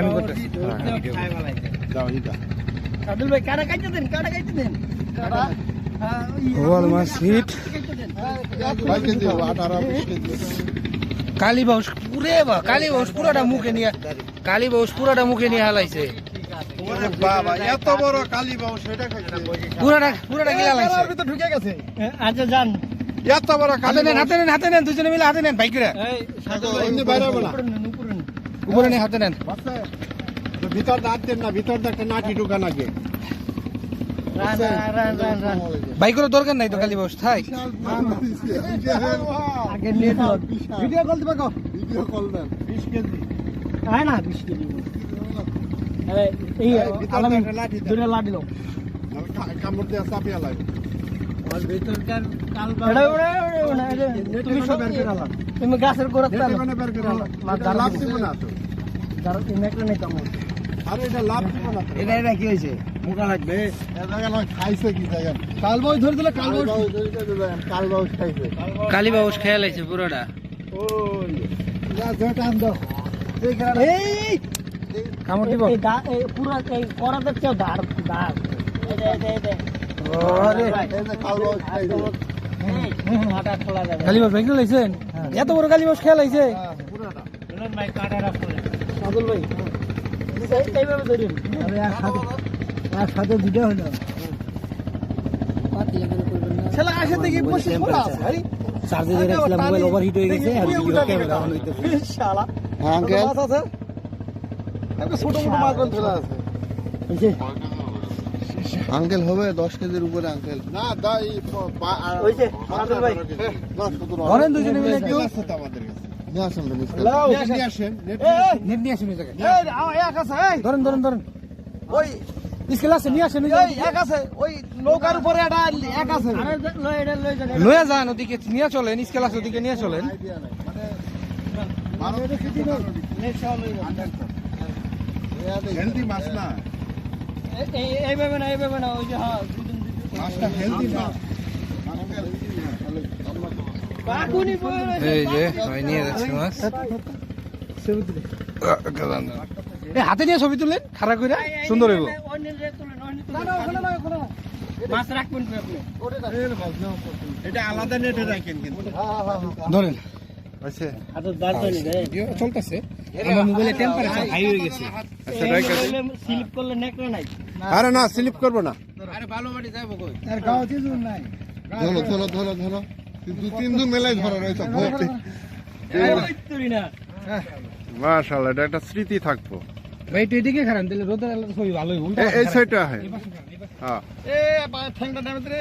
আমি করতেছি যাও ভাই কাটা কাটতে দেন কাটা কাটতে দেন কাটা মাছ হিট কয় কেজি হবে আঠারো বিশ কেজি কালী বাউস পুরে বা কালী বাউস পুরাটা মুখে নিয়ে কালী বাউস পুরাটা মুখে নিয়ে হালাইছে। পুরাটা পুরাটা হালাইছে গেছে আচ্ছা যান। এত বড় কালী হাতে নেন হাতে নেন হাতে নেন দুজনে মিলে হাতে নেন উপরে নেন, হাতে নেন। ভিতর দাঁত দেন না ভিতর একটা নাটি ঢুকা নাকি। Run, run, run, run, run. বাইকের দরকার নাই তো খালি বাউস থাই আগে নেট লগ। ভিডিও কল দিবে কো ভিডিও কল দেন। 20 কেজি। হয় না বিশ কেজি। এই, আলামিন। দুটো কামড় দিয়ে চাপিয়া লাগে তুমি। তুমি গাছের এটা লাভ দিব না তো। আরে এটা লাভ দিব না এটা এটা কি হয়েছে? মোটা লাগবে। খাইছে কি জায়গা কালবাউস ধরে দিলে কালবাউস কালবাউস খাইছে। খেয়াল পুরোটা। ওই যা যা টান দাও। এই কামড় দিব। এই দা- এই পুরো এই করাতে দাঁড় এটা এটা এটা ওরে এই যে কালবাউস খাইছে এই, হাঁটা খোলা যাবে কালী বাউস বাইক লাইছেন এত বড় কালী বাউস খেয়াল আইছে পুরাটা আব্দুল ভাই। এই- এইভাবে ধরুন আরে একসাথে দুটো হলো। ছেলে আসে দেখি বসে পড়া ভাই চার্জে ধরে রাখছিলাম মোবাইল ওভারহিট হয়ে গেছে আর ভিডিও ক্যামেরা অন হইতেছে। শালা। আঙ্কেল একটা ছোট ছোট মাছ আছে। এই যে, আঙ্কেল হবে দশ কেজির উপরে আঙ্কেল। না দাই ওই যে, আব্দুল ভাই। ধরেন দুজনে মিলে একটু। নিয়ে আসেন। নিয়ে নেট নিয়ে এক আছে, এই, ধরেন ধরেন ধরেন। ওই, স্কেল আছে নিয়ে আসেন এক আছে, ওই নৌকার উপরে একটা এক আছে। লয়ে যান ওদিকে নিয়ে চলেন স্কেল আছে ওদিকে নিয়ে চলেন। হেলদি মাছ না। এই- এইভাবে না, এইভাবে না, ওই যে, হ্যাঁ, দুদিন, দুদিন। মাছটা হেলদি না বাগুনি বয়ে রয়েছে, এই যে নিয়ে যাচ্ছে মাছ। হাতে নিয়ে ছবি তুলেন খারাপ করে সুন্দর হইব। ধরেন। আচ্ছা। আচ্ছা, তো নেই, এই। চলতেছে। আমার মোবাইলে টেম্পারেচার হাই হয়ে গেছে। আচ্ছা রাইট করলে স্লিপ করলে নেকড়ে নাই। আরে না স্লিপ করব না। আরে ভালো বাড়ি যাব কই? ধরো ধরো ধরো ধরো। দু তিন মেলাই ধরো তুই না। মাশাআল্লাহ এটা একটা স্মৃতি থাকব। ভাই এদিকে খারাপ তাহলে রোদের আলো ছবি ভালো হইব এই সাইডটা হ্যাঁ হ্যাঁ। এ ঠ্যাংটা নামে রে।